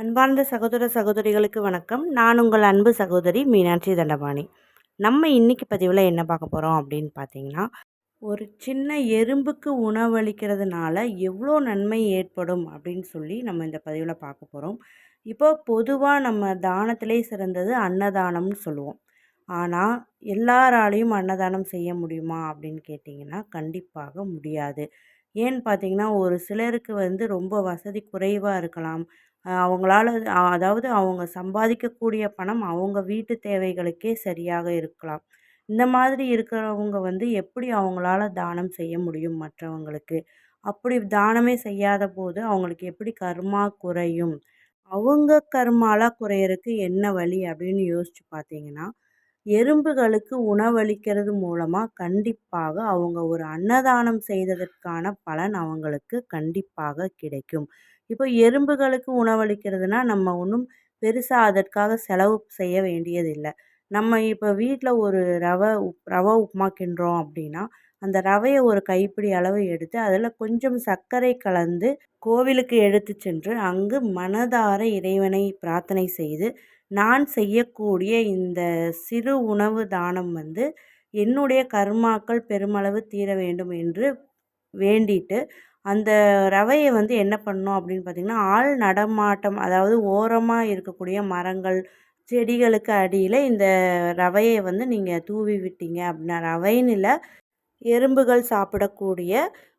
அன்பார்ந்த சகோதர சகோதரிகளுக்கு வணக்கம். நான் உங்கள் அன்பு சகோதரி மீனாட்சி தண்டபாணி. நம்ம இன்றைக்கி பதிவில் என்ன பார்க்க போகிறோம் அப்படின்னு பார்த்தீங்கன்னா ஒரு சின்ன எறும்புக்கு உணவளிக்கிறதுனால எவ்வளோ நன்மை ஏற்படும் அப்படின்னு சொல்லி நம்ம இந்த பதிவில் பார்க்க போகிறோம் இப்போ பொதுவாக நம்ம தானத்திலே சிறந்தது அன்னதானம்னு சொல்லுவோம். ஆனால் எல்லாராலையும் அன்னதானம் செய்ய முடியுமா அப்படின்னு கேட்டிங்கன்னா கண்டிப்பாக முடியாது. ஏன்னு பார்த்தீங்கன்னா ஒரு சிலருக்கு வந்து ரொம்ப வசதி குறைவாக இருக்கலாம். அவங்களால அதாவது அவங்க சம்பாதிக்கக்கூடிய பணம் அவங்க வீட்டு தேவைகளுக்கே சரியாக இருக்கலாம். இந்த மாதிரி இருக்கிறவங்க வந்து எப்படி அவங்களால தானம் செய்ய முடியும் மற்றவங்களுக்கு? அப்படி தானமே செய்யாத போது அவங்களுக்கு எப்படி கர்மா குறையும்? அவங்க கர்மாலாம் குறையிறதுக்கு என்ன வழி அப்படின்னு யோசித்து பார்த்தீங்கன்னா எறும்புகளுக்கு உணவளிக்கிறது மூலமாக கண்டிப்பாக அவங்க ஒரு அன்னதானம் செய்ததற்கான பலன் அவங்களுக்கு கண்டிப்பாக கிடைக்கும். இப்போ எறும்புகளுக்கு உணவளிக்கிறதுனா நம்ம ஒன்றும் பெருசாக அதற்காக செலவு செய்ய வேண்டியதில்லை. நம்ம இப்போ வீட்டில் ஒரு ரவை உப் ரவை உப்புமா கிண்டுறோம் அப்படின்னா அந்த ரவையை ஒரு கைப்பிடி அளவு எடுத்து அதில் கொஞ்சம் சர்க்கரை கலந்து கோவிலுக்கு எடுத்து சென்று அங்கு மனதார இறைவனை பிரார்த்தனை செய்து நான் செய்யக்கூடிய இந்த சிறு உணவு தானம் வந்து என்னுடைய கர்மாக்கள் பெருமளவு தீர வேண்டும் என்று வேண்டிட்டு அந்த ரவையை வந்து என்ன பண்ணோம் அப்படின்னு பார்த்திங்கன்னா ஆள் நடமாட்டம் அதாவது ஓரமாக இருக்கக்கூடிய மரங்கள் செடிகளுக்கு அடியில் இந்த ரவையை வந்து நீங்கள் தூவி விட்டீங்க அப்படின்னா ரவைன்னு இல்லை எறும்புகள் சாப்பிடக்கூடிய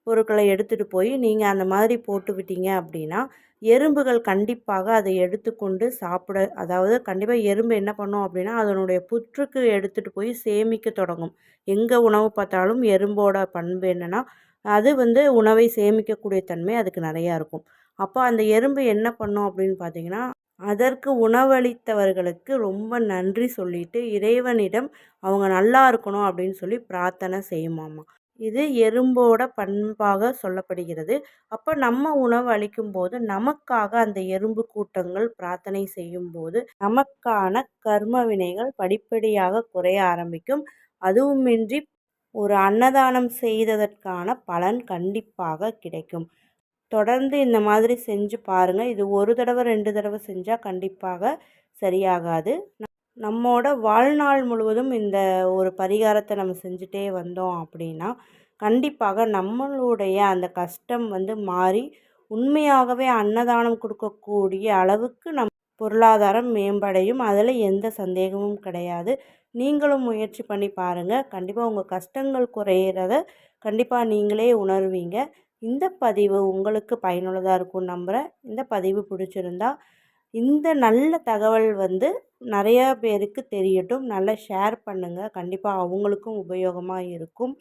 பொருட்களை எடுத்துகிட்டு போய் நீங்கள் அந்த மாதிரி போட்டு விட்டீங்க அப்படின்னா எறும்புகள் கண்டிப்பாக அதை எடுத்துக்கொண்டு சாப்பிட அதாவது கண்டிப்பாக எறும்பு என்ன பண்ணும் அப்படின்னா அதனுடைய புற்றுக்கு எடுத்துகிட்டு போய் சேமிக்க தொடங்கும். எங்கே உணவு பார்த்தாலும் எறும்போட பண்பு என்னென்னா அது வந்து உணவை சேமிக்கக்கூடிய தன்மை அதுக்கு நிறையா இருக்கும். அப்போ அந்த எறும்பு என்ன பண்ணும் அப்படின்னு பார்த்தீங்கன்னா அதற்கு உணவளித்தவர்களுக்கு ரொம்ப நன்றி சொல்லிட்டு இறைவனிடம் அவங்க நல்லா இருக்கணும் அப்படின்னு சொல்லி பிரார்த்தனை செய்யுமாமா. இது எறும்போட பண்பாக சொல்லப்படுகிறது. அப்போ நம்ம உணவு அளிக்கும் போது நமக்காக அந்த எறும்பு கூட்டங்கள் பிரார்த்தனை செய்யும் போது நமக்கான கர்ம வினைகள் படிப்படியாக குறைய ஆரம்பிக்கும். அதுவுமின்றி ஒரு அன்னதானம் செய்ததற்கான பலன் கண்டிப்பாக கிடைக்கும். தொடர்ந்து இந்த மாதிரி செஞ்சு பாருங்கள் இது ஒரு தடவை ரெண்டு தடவை செஞ்சால் கண்டிப்பாக சரியாகாது. நம்மோட வாழ்நாள் முழுவதும் இந்த ஒரு பரிகாரத்தை நம்ம செஞ்சுட்டே வந்தோம் அப்படின்னா கண்டிப்பாக நம்மளுடைய அந்த கஷ்டம் வந்து மாறி உண்மையாகவே அன்னதானம் கொடுக்கக்கூடிய அளவுக்கு நம் பொருளாதாரம் மேம்படையும். அதில் எந்த சந்தேகமும் கிடையாது. நீங்களும் முயற்சி பண்ணி பாருங்கள் கண்டிப்பாக உங்கள் கஷ்டங்கள் குறையிறத கண்டிப்பாக நீங்களே உணர்வீங்க. இந்த பதிவு உங்களுக்கு பயனுள்ளதாக இருக்கும் நம்புகிறேன் இந்த பதிவு பிடிச்சிருந்தா இந்த நல்ல தகவல் வந்து நிறையா பேருக்கு தெரியட்டும். நல்லா ஷேர் பண்ணுங்கள் கண்டிப்பாக அவங்களுக்கும் உபயோகமாக இருக்கும்.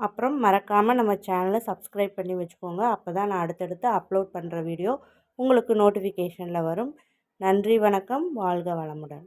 அப்புறம் மறக்காமல் நம்ம சேனலை சப்ஸ்கிரைப் பண்ணி வச்சுக்கோங்க. அப்போ தான் நான் அடுத்தடுத்து அப்லோட் பண்ணுற வீடியோ உங்களுக்கு நோட்டிஃபிகேஷனில் வரும். நன்றி வணக்கம். வாழ்க வளமுடன்.